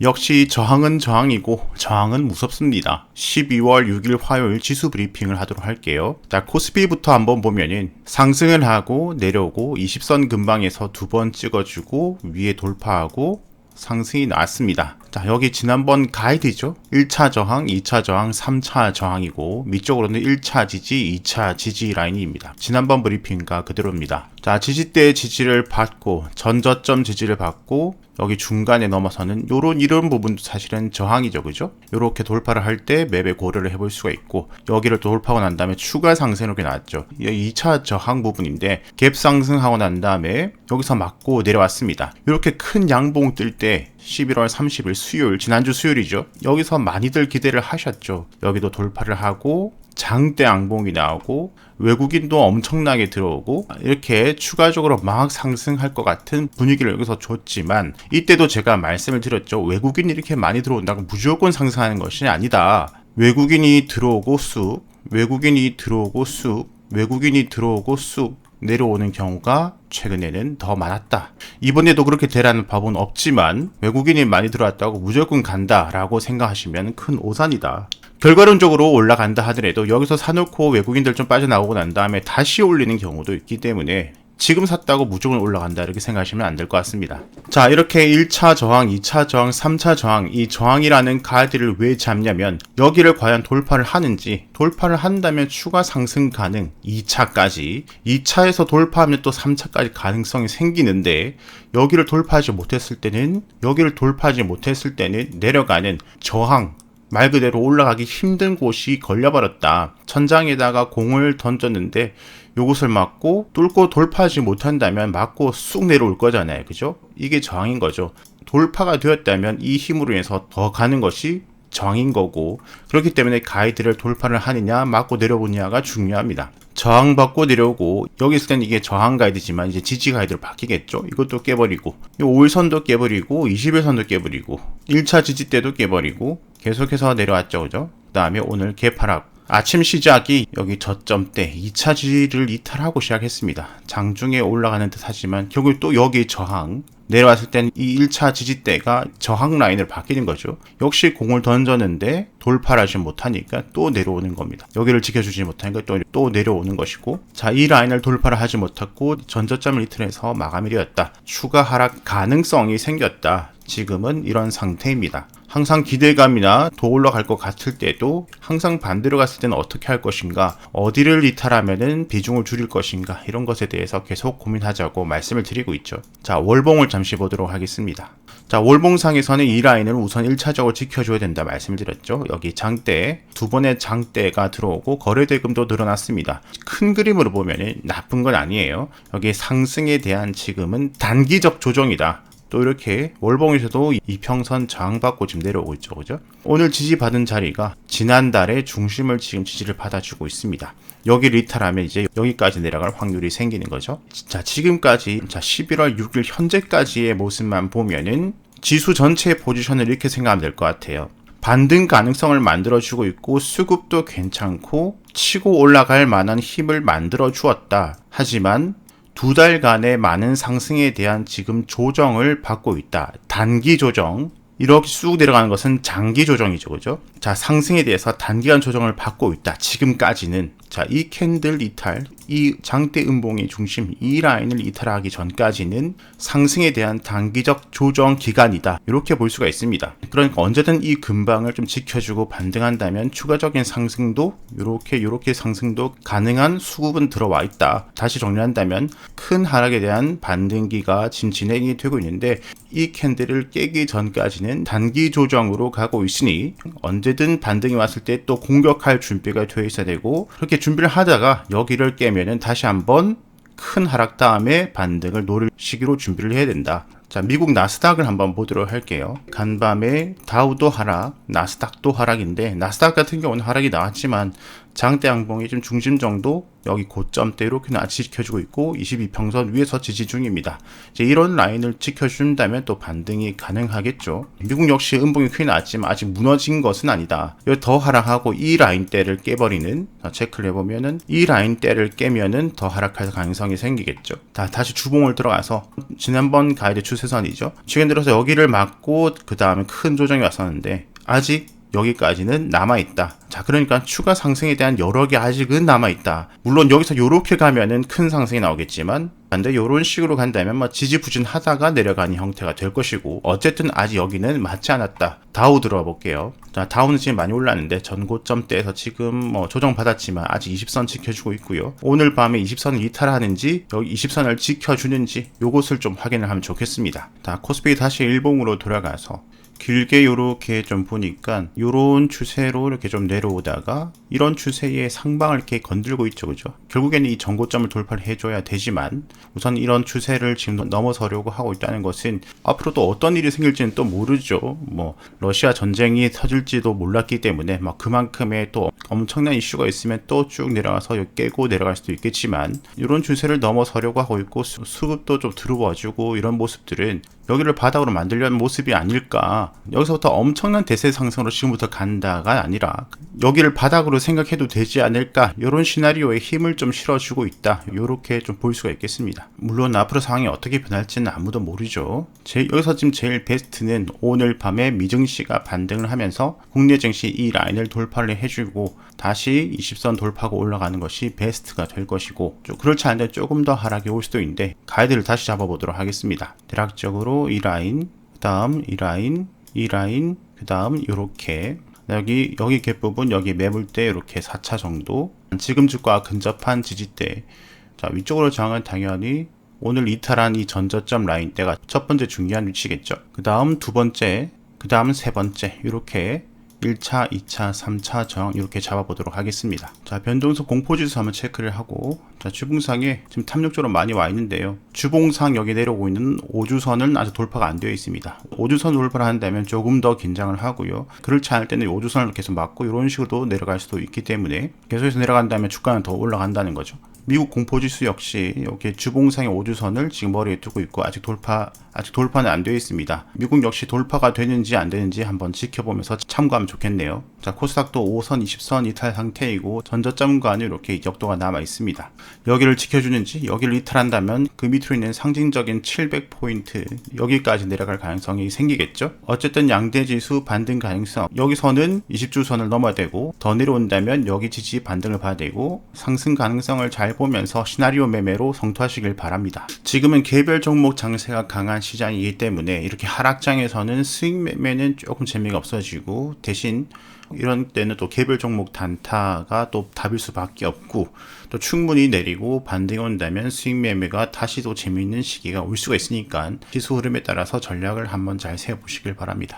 역시 저항은 저항이고 저항은 무섭습니다. 12월 6일 화요일 지수 브리핑을 하도록 할게요. 자, 코스피부터 한번 보면은 상승을 하고 내려오고 20선 근방에서 두 번 찍어주고 위에 돌파하고 상승이 나왔습니다. 자, 여기 지난번 가이드죠. 1차 저항, 2차 저항, 3차 저항이고 밑쪽으로는 1차 지지, 2차 지지 라인입니다. 지난번 브리핑과 그대로입니다. 자, 지지대의 지지를 받고 전저점 지지를 받고 여기 중간에 넘어서는 요런 이런 부분도 사실은 저항이죠. 그죠? 요렇게 돌파를 할 때 맵에 고려를 해볼 수가 있고 여기를 또 돌파하고 난 다음에 추가 상승으로 나왔죠. 2차 저항 부분인데 갭 상승하고 난 다음에 여기서 맞고 내려왔습니다. 이렇게 큰 양봉 뜰 때 11월 30일 수요일 지난주 수요일이죠. 여기서 많이들 기대를 하셨죠. 여기도 돌파를 하고 장대 양봉이 나오고 외국인도 엄청나게 들어오고 이렇게 추가적으로 막 상승할 것 같은 분위기를 여기서 줬지만 이때도 제가 말씀을 드렸죠. 외국인이 이렇게 많이 들어온다고 무조건 상승하는 것이 아니다. 외국인이 들어오고 쑥, 외국인이 들어오고 쑥, 외국인이 들어오고 쑥 내려오는 경우가 최근에는 더 많았다. 이번에도 그렇게 되라는 법은 없지만 외국인이 많이 들어왔다고 무조건 간다라고 생각하시면 큰 오산이다. 결과론적으로 올라간다 하더라도 여기서 사놓고 외국인들 좀 빠져나오고 난 다음에 다시 올리는 경우도 있기 때문에 지금 샀다고 무조건 올라간다 이렇게 생각하시면 안 될 것 같습니다. 자 이렇게 1차 저항, 2차 저항, 3차 저항 이 저항이라는 카드를 왜 잡냐면 여기를 과연 돌파를 하는지 돌파를 한다면 추가 상승 가능 2차까지 2차에서 돌파하면 또 3차까지 가능성이 생기는데 여기를 돌파하지 못했을 때는 여기를 돌파하지 못했을 때는 내려가는 저항 말 그대로 올라가기 힘든 곳이 걸려버렸다. 천장에다가 공을 던졌는데 요것을 맞고 뚫고 돌파하지 못한다면 맞고 쑥 내려올 거잖아요. 그죠? 이게 저항인 거죠. 돌파가 되었다면 이 힘으로 인해서 더 가는 것이 저항인 거고 그렇기 때문에 가이드를 돌파를 하느냐 맞고 내려오느냐가 중요합니다. 저항받고 내려오고 여기 있을 때는 이게 저항 가이드지만 이제 지지 가이드로 바뀌겠죠. 이것도 깨버리고 이 5일선도 깨버리고 20일선도 깨버리고 1차 지지 때도 깨버리고 계속해서 내려왔죠. 그죠? 그 다음에 오늘 개파락 아침 시작이 여기 저점대 2차 지지를 이탈하고 시작했습니다. 장중에 올라가는 듯 하지만 결국 또 여기 저항 내려왔을 때는 이 1차 지지대가 저항 라인을 바뀌는 거죠. 역시 공을 던졌는데 돌파를 하지 못하니까 또 내려오는 겁니다. 여기를 지켜주지 못하니까 또, 또 내려오는 것이고 자, 이 라인을 돌파를 하지 못했고 전저점을 이틀에서 마감이 되었다. 추가 하락 가능성이 생겼다. 지금은 이런 상태입니다. 항상 기대감이나 더 올라갈 것 같을 때도 항상 반대로 갔을 때는 어떻게 할 것인가, 어디를 이탈하면은 비중을 줄일 것인가, 이런 것에 대해서 계속 고민하자고 말씀을 드리고 있죠. 자, 월봉을 잠시 보도록 하겠습니다. 자, 월봉상에서는 이 라인을 우선 1차적으로 지켜줘야 된다 말씀을 드렸죠. 여기 장대, 두 번의 장대가 들어오고 거래대금도 늘어났습니다. 큰 그림으로 보면 나쁜 건 아니에요. 여기 상승에 대한 지금은 단기적 조정이다. 또 이렇게 월봉에서도 이평선 저항받고 지금 내려오고 있죠. 그죠? 오늘 지지받은 자리가 지난달에 중심을 지금 지지를 받아주고 있습니다. 여기 리탈하면 이제 여기까지 내려갈 확률이 생기는 거죠. 자, 지금까지 자 11월 6일 현재까지의 모습만 보면은 지수 전체의 포지션을 이렇게 생각하면 될 것 같아요. 반등 가능성을 만들어주고 있고 수급도 괜찮고 치고 올라갈 만한 힘을 만들어 주었다. 하지만 두 달간의 많은 상승에 대한 지금 조정을 받고 있다. 단기 조정. 이렇게 쑥 내려가는 것은 장기 조정이죠. 그죠? 자, 상승에 대해서 단기간 조정을 받고 있다. 지금까지는. 자, 이 캔들 이탈, 이 장대 음봉의 중심, 이 라인을 이탈하기 전까지는 상승에 대한 단기적 조정 기간이다. 이렇게 볼 수가 있습니다. 그러니까 언제든 이 근방을 좀 지켜주고 반등한다면 추가적인 상승도 이렇게 이렇게 상승도 가능한 수급은 들어와 있다. 다시 정리한다면 큰 하락에 대한 반등기가 지금 진행이 되고 있는데 이 캔들을 깨기 전까지는 단기 조정으로 가고 있으니 언제든 반등이 왔을 때 또 공격할 준비가 되어 있어야 되고 그렇게 준비를 하다가 여기를 깨면 은 다시 한번 큰 하락 다음에 반등을 노릴 시기로 준비를 해야 된다. 자, 미국 나스닥을 한번 보도록 할게요. 간밤에 다우도 하락, 나스닥도 하락인데 나스닥 같은 경우는 하락이 나왔지만 장대 양봉이 좀 중심 정도 여기 고점대 이렇게 낫치 지켜주고 있고 22평선 위에서 지지 중입니다. 이제 이런 라인을 지켜준다면 또 반등이 가능하겠죠. 미국 역시 음봉이 크게 나왔지만 아직 무너진 것은 아니다. 더 하락하고 이 라인대를 깨버리는 자, 체크를 해보면은 이 라인대를 깨면은 더 하락할 가능성이 생기겠죠. 다, 다시 주봉을 들어가서 지난번 가이드 추세선이죠. 최근 들어서 여기를 맞고 그 다음에 큰 조정이 왔었는데 아직 여기까지는 남아있다. 자, 그러니까 추가 상승에 대한 여력이 아직은 남아있다. 물론 여기서 요렇게 가면은 큰 상승이 나오겠지만, 근데 요런 식으로 간다면 뭐 지지부진하다가 내려가는 형태가 될 것이고, 어쨌든 아직 여기는 맞지 않았다. 다우 들어가 볼게요. 자, 다우는 지금 많이 올랐는데, 전고점대에서 지금 뭐 조정받았지만, 아직 20선 지켜주고 있고요. 오늘 밤에 20선을 이탈하는지, 여기 20선을 지켜주는지, 요것을 좀 확인을 하면 좋겠습니다. 자, 코스피 다시 일봉으로 돌아가서, 길게 요렇게 좀 보니까 요런 추세로 이렇게 좀 내려오다가 이런 추세의 상방을 이렇게 건들고 있죠. 그죠? 결국에는 이 전고점을 돌파를 해줘야 되지만 우선 이런 추세를 지금 넘어서려고 하고 있다는 것은 앞으로 또 어떤 일이 생길지는 또 모르죠. 뭐 러시아 전쟁이 터질지도 몰랐기 때문에 막 그만큼의 또 엄청난 이슈가 있으면 또 쭉 내려가서 깨고 내려갈 수도 있겠지만 이런 추세를 넘어서려고 하고 있고 수, 수급도 좀 들어와주고 이런 모습들은 여기를 바닥으로 만들려는 모습이 아닐까. 여기서부터 엄청난 대세 상승으로 지금부터 간다가 아니라 여기를 바닥으로 생각해도 되지 않을까. 이런 시나리오에 힘을 좀 실어주고 있다. 이렇게 좀 볼 수가 있겠습니다. 물론 앞으로 상황이 어떻게 변할지는 아무도 모르죠. 제, 여기서 지금 제일 베스트는 오늘 밤에 미증시가 반등을 하면서 국내 증시 이 라인을 돌파를 해주고 다시 20선 돌파하고 올라가는 것이 베스트가 될 것이고 좀 그렇지 않은데 조금 더 하락이 올 수도 있는데 가이드를 다시 잡아보도록 하겠습니다. 대략적으로 이 라인, 그 다음 이 라인, 이 라인, 그 다음 이렇게. 여기 여기 갭 부분 여기 매물대 이렇게 4차 정도. 지금 주가 근접한 지지대. 자 위쪽으로 저항은 당연히 오늘 이탈한 이 전저점 라인대가 첫 번째 중요한 위치겠죠. 그 다음 두 번째, 그 다음 세 번째 이렇게 1차, 2차, 3차 저항 이렇게 잡아보도록 하겠습니다. 자, 변동성 공포지수 한번 체크를 하고 자, 주봉상에 지금 탐욕적으로 많이 와 있는데요. 주봉상 여기 내려오고 있는 5주선은 아직 돌파가 안 되어 있습니다. 5주선 돌파를 한다면 조금 더 긴장을 하고요. 그렇지 않을 때는 5주선을 계속 막고 이런 식으로 내려갈 수도 있기 때문에 계속해서 내려간다면 주가는 더 올라간다는 거죠. 미국 공포지수 역시 이렇게 주봉상의 5주선을 지금 머리에 두고 있고 아직 돌파 아직 돌파는 안 되어 있습니다. 미국 역시 돌파가 되는지 안 되는지 한번 지켜보면서 참고하면 좋겠네요. 자 코스닥도 5선 20선 이탈 상태이고 전저점과는 이렇게 역도가 남아 있습니다. 여기를 지켜주는지 여기를 이탈한다면 그 밑으로 있는 상징적인 700포인트 여기까지 내려갈 가능성이 생기겠죠. 어쨌든 양대 지수 반등 가능성 여기서는 20주선을 넘어야 되고 더 내려온다면 여기 지지 반등을 봐야 되고 상승 가능성을 잘 보면서 시나리오 매매로 성투하시길 바랍니다. 지금은 개별 종목 장세가 강한 시장이기 때문에 이렇게 하락장에서는 수익 매매는 조금 재미가 없어지고 대신 이런 때는 또 개별 종목 단타가 또 답일 수밖에 없고 또 충분히 내리고 반등이 온다면 수익 매매가 다시 또 재미있는 시기가 올 수가 있으니까 지수 흐름에 따라서 전략을 한번 잘 세워보시길 바랍니다.